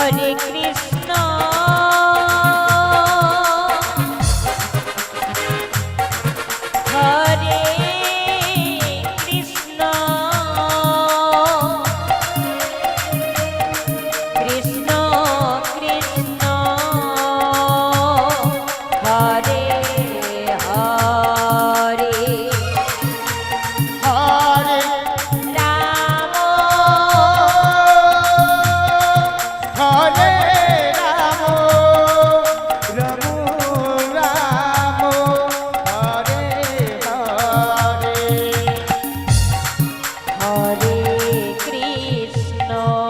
Hare Krishna